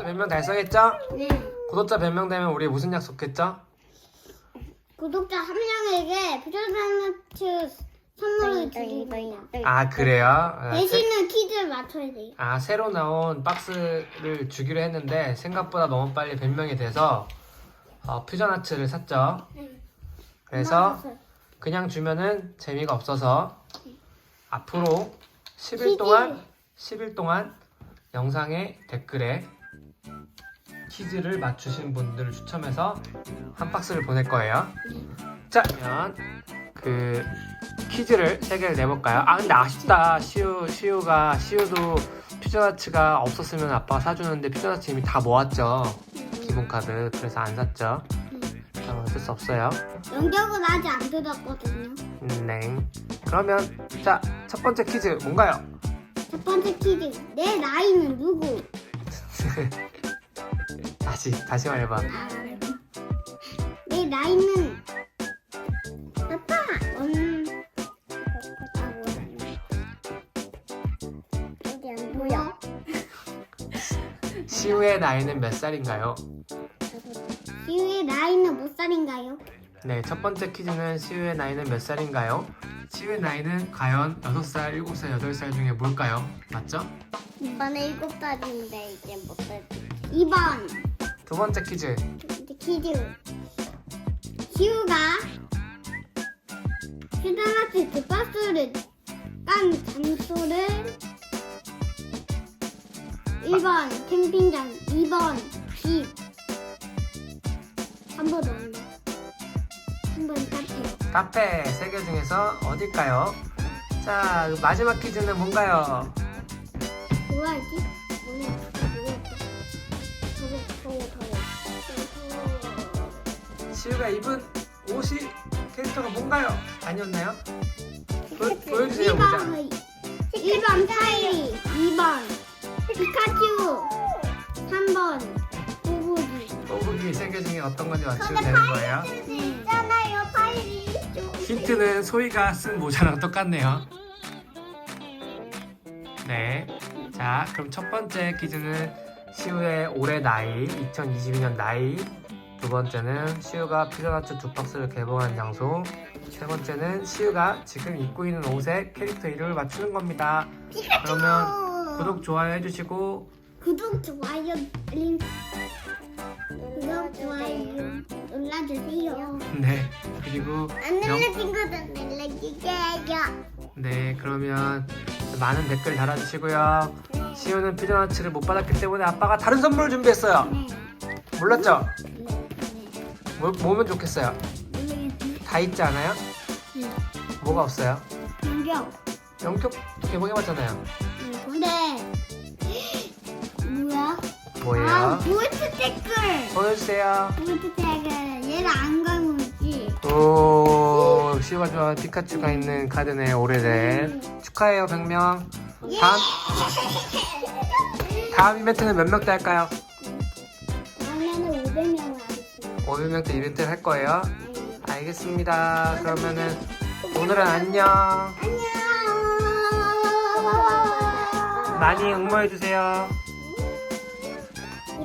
구독자 100명 달성했죠? 네. 구독자 100명 되면 우리 무슨 약속했죠? 구독자 한 명에게 퓨전단트 선물을 드립니다. 아 그래요? 아, 새- 대신은 퀴즈를 맞춰야 돼요. 아 새로 나온 박스를 주기로 했는데 생각보다 너무 빨리 100명이 돼서 어, 퓨전 아츠를 샀죠. 그래서. 그냥 주면은 재미가 없어서 앞으로 10일 퀴즈. 동안 10일 동안 영상의 댓글에 퀴즈를 맞추신 분들을 추첨해서 한 박스를 보낼 거예요. 자, 그러면 그 퀴즈를 세 개를 내볼까요? 아 근데 아쉽다. 시우 시우가 시우도 퓨전아츠가 없었으면 아빠가 사주는데 퓨전아츠 이미 다 모았죠. 기본 카드 그래서 안 샀죠. 자, 어쩔 수 없어요. 연격은 아직 안 들었거든요. 음, 네. 그러면 자 첫 번째 퀴즈 뭔가요? 첫 번째 퀴즈. 내 나이는 누구? 다시 다시 말해봐. 아, 내 나이는 아빠. 음. 여기 안 보여? 시우의 나이는 몇 살인가요? 지우의 나이는 몇 살인가요? 네, 첫 번째 퀴즈는 시우의 나이는 몇 살인가요? 시우의 나이는 과연 6살, 7살, 8살 중에 뭘까요? 맞죠? 이번에 일곱 살인데 이제 못 살. 2번 두 번째 퀴즈. 퀴즈. 지우가 그 박스를 깐 장소를 1번 캠핑장, 2번 집, 3번 온다. 3번 카페. 카페 세 개 중에서 어딜까요? 자, 마지막 퀴즈는 뭔가요? 뭐하지? 뭐야? 시우가 입은 옷이 캐릭터가 뭔가요? 아니었나요? 보, 보여주세요, 보자. 1번, 1번 타이, 2번 피카츄, 3번 꼬부기. 꼬부기 세 개 중에 어떤 건지 맞추면 되는 거예요. 있잖아요, 파이리. 힌트는 소희가 쓴 모자랑 똑같네요. 네. 자, 그럼 첫 번째 퀴즈는 시우의 올해 나이, 2022년 나이. 두 번째는 시우가 퓨전아츠 두 박스를 개봉한 장소. 세 번째는 시우가 지금 입고 있는 옷의 캐릭터 이름을 맞추는 겁니다. 그러면 구독, 좋아요 해주시고, 구독, 좋아요, 링. 구독, 좋아요 눌러주세요. 네. 그리고, 안 영- 눌러진 것은 눌러주세요. 네. 그러면 많은 댓글 달아주시고요. 시우는 퓨전아츠를 못 받았기 때문에 아빠가 다른 선물을 준비했어요. 네. 몰랐죠? 뭐, 뭐면 좋겠어요? 다 있지 않아요? 네. 뭐가 없어요? 공격. 영표 개봉해봤잖아요. 네, 근데 뭐야? 아, 뭐예요? 볼트 댓글. 보여주세요. 볼트 댓글. 얘를 안 있지. 오, 좋아하는 피카츄가 있는 카드네, 오래된. 축하해요, 100명. 다음, 다음 이벤트는 몇 명 때 할까요? 다음에는 500명을 하겠습니다. 500명 때 이벤트를 할 거예요. 네. 알겠습니다. 그러면은, 오늘은 안녕. 안녕. 많이 응모해주세요.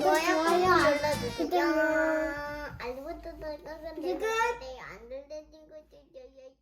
좋아요, 좋아요 눌러주세요. 알고 뜯어가는데 지금 안 들려지고 있어요.